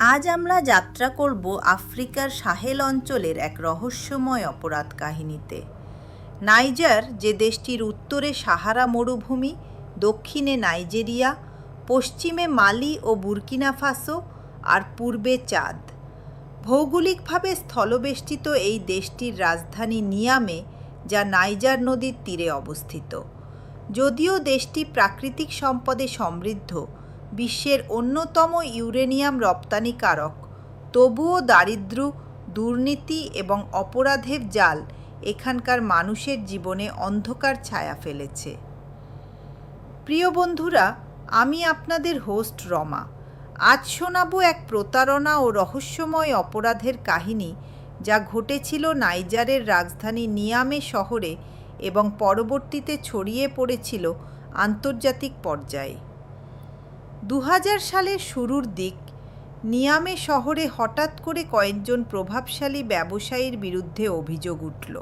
আজ আমরা যাত্রা করব আফ্রিকার সাহেল অঞ্চলের এক রহস্যময় অপরাধ কাহিনীতে। নাইজার যে দেশটির উত্তরে সাহারা মরুভূমি, দক্ষিণে নাইজেরিয়া, পশ্চিমে মালি ও বুরকিনা ফাসো আর পূর্বে চাঁদ। ভৌগোলিকভাবে স্থলবেষ্টিত এই দেশটির রাজধানী নিয়ামে, যা নাইজার নদীর তীরে অবস্থিত। যদিও দেশটি প্রাকৃতিক সম্পদে সমৃদ্ধ বিশ্বের অন্যতম ইউরেনিয়াম রপ্তানিকারক তবুও দারিদ্র দুর্নীতি এবং অপরাধের জাল এখানকার মানুষের জীবনে অন্ধকার ছায়া ফেলেছে। প্রিয় বন্ধুরা, আমি আপনাদের হোস্ট রমা। আজ শোনাবো এক প্রতারণা ও রহস্যময় অপরাধের কাহিনী যা ঘটেছিল নাইজারের রাজধানী নিয়ামে শহরে এবং পরবর্তীতে ছড়িয়ে পড়েছিল আন্তর্জাতিক পর্যায়ে। দু হাজার সালের শুরুর দিক, নিয়ামে শহরে হঠাৎ করে কয়েকজন প্রভাবশালী ব্যবসায়ীর বিরুদ্ধে অভিযোগ উঠল।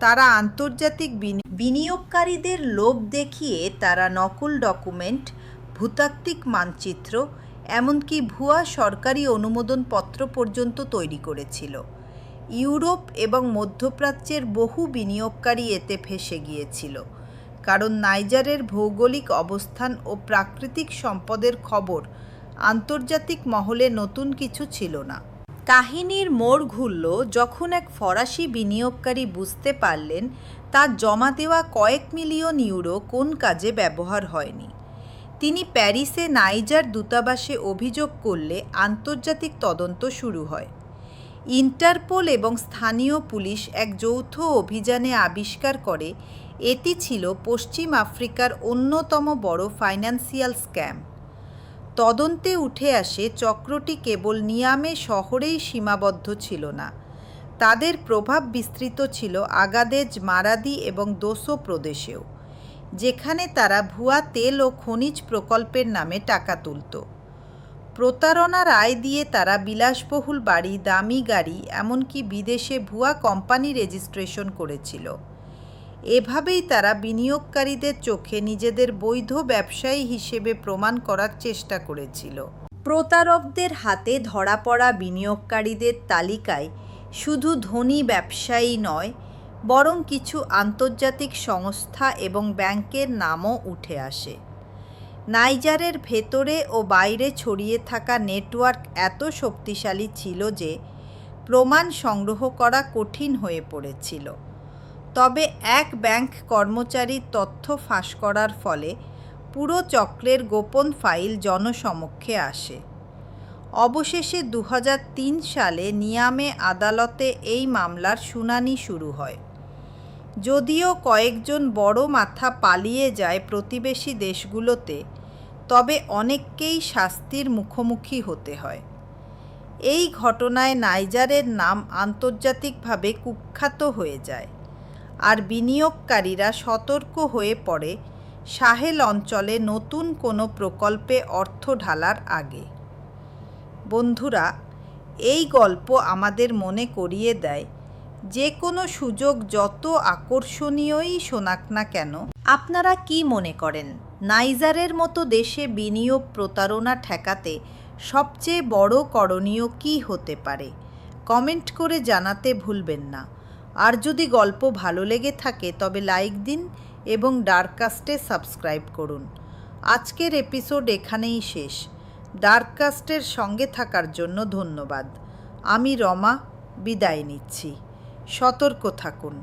তারা আন্তর্জাতিক বিনিয়োগকারীদের লোভ দেখিয়ে তারা নকল ডকুমেন্ট, ভূতাত্ত্বিক মানচিত্র, এমনকি ভুয়া সরকারি অনুমোদনপত্র পর্যন্ত তৈরি করেছিল। ইউরোপ এবং মধ্যপ্রাচ্যের বহু বিনিয়োগকারী এতে ফেসে গিয়েছিল। কারণ নাইজারের ভৌগোলিক অবস্থান ও প্রাকৃতিক সম্পদের খবর আন্তর্জাতিক মহলে নতুন কিছু ছিল না। কাহিনীর মোড় ঘুরল যখন এক ফরাসি বিনিয়োগকারী বুঝতে পারলেন তার জমা দেওয়া কয়েক মিলিয়ন ইউরো কোন কাজে ব্যবহার হয়নি? তিনি প্যারিসে নাইজার দূতাবাসে অভিযোগ করলে আন্তর্জাতিক তদন্ত শুরু হয়। ইন্টারপোল এবং স্থানীয় পুলিশ এক যৌথ অভিযানে আবিষ্কার করে এটি ছিল পশ্চিম আফ্রিকার অন্যতম বড় ফাইন্যান্সিয়াল স্ক্যাম। তদন্তে উঠে আসে চক্রটি কেবল নিয়ামে শহরেই সীমাবদ্ধ ছিল না। তাদের প্রভাব বিস্তৃত ছিল আগাদেজ, মারাদি এবং দোসো প্রদেশেও, যেখানে তারা ভুয়া তেল ও খনিজ প্রকল্পের নামে টাকা তুলত। প্রতারণার আয় দিয়ে তারা বিলাসবহুল বাড়ি, দামি গাড়ি, এমনকি বিদেশে ভুয়া কোম্পানি রেজিস্ট্রেশন করেছিল। এভাবেই তারা বিনিয়োগকারীদের চোখে নিজেদের বৈধ ব্যবসায়ী হিসেবে প্রমাণ করার চেষ্টা করেছিল। প্রতারকদের হাতে ধরা পড়া বিনিয়োগকারীদের তালিকায় শুধু ধনী ব্যবসায়ী নয়, বরং কিছু আন্তর্জাতিক সংস্থা এবং ব্যাংকের নামও উঠে আসে। নাইজারের ভেতরে ও বাইরে ছড়িয়ে থাকা নেটওয়ার্ক এত শক্তিশালী ছিল যে, প্রমাণ সংগ্রহ করা কঠিন হয়ে পড়েছিল। তবে এক ব্যাংক কর্মচারীর তথ্য ফাঁস করার ফলে পুরো চক্রের গোপন ফাইল জনসমক্ষে আসে। অবশেষে দু হাজার তিন সালে নিয়ামে আদালতে এই মামলার শুনানি শুরু হয়। যদিও কয়েকজন বড় মাথা পালিয়ে যায় প্রতিবেশী দেশগুলোতে, তবে অনেককেই শাস্তির মুখোমুখি হতে হয়। এই ঘটনায় নাইজারের নাম আন্তর্জাতিকভাবে কুখ্যাত হয়ে যায়। আর বিনিয়োগকারীরা সতর্ক হয়ে পড়ে সাহেল অঞ্চলে নতুন কোনো প্রকল্পে অর্থ ঢালার আগে। বন্ধুরা, এই গল্প আমাদের মনে করিয়ে দেয় যে কোনো সুযোগ যত আকর্ষণীয়ই শোনাক না কেন, আপনারা কি মনে করেন, নাইজারের মতো দেশে বিনিয়োগ প্রতারণা ঠেকাতে সবচেয়ে বড় করণীয় কী হতে পারে? কমেন্ট করে জানাতে ভুলবেন না। আর যদি গল্প ভালো লেগে থাকে, তবে লাইক দিন এবং ডার্ককাস্টে সাবস্ক্রাইব করুন। আজকের এপিসোড এখানেই শেষ। ডার্ককাস্টের সঙ্গে থাকার জন্য ধন্যবাদ। আমি রমা, বিদায় নিচ্ছি। সতর্ক থাকুন।